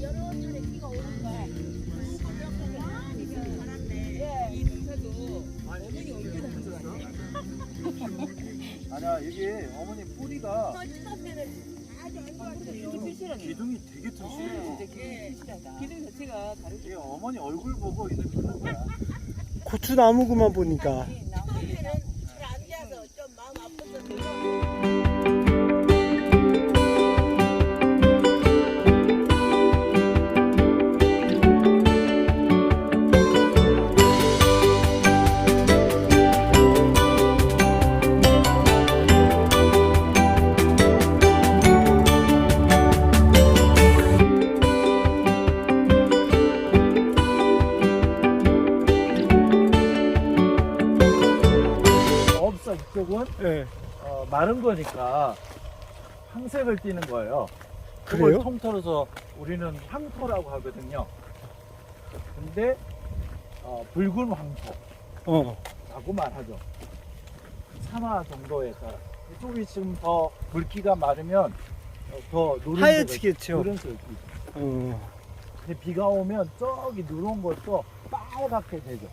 여러 차례 비가 오는 거야. 예. 아니야 이게 어머니 뿌리가 기둥이 되게 튼실해요. 기둥 자체가 다르죠. 이게 어머니 얼굴 보고 이렇게 그런 거야. 고추나무구만 보니까. 나무에는 잘안 돼서 좀 마음 아팠었어요. 쪽은 예. 어, 마른 거니까 황색을 띠는 거예요. 그래요? 그걸 통틀어서 우리는 황토라고 하거든요. 근데 어, 붉은 황토라고 어. 말하죠. 산화 정도에 따라. 이쪽이 지금 더 물기가 마르면 어, 더 누런 하얘지겠죠. 누런색이. 어. 근데 비가 오면 저기 누런 것도 빨갛게 되죠.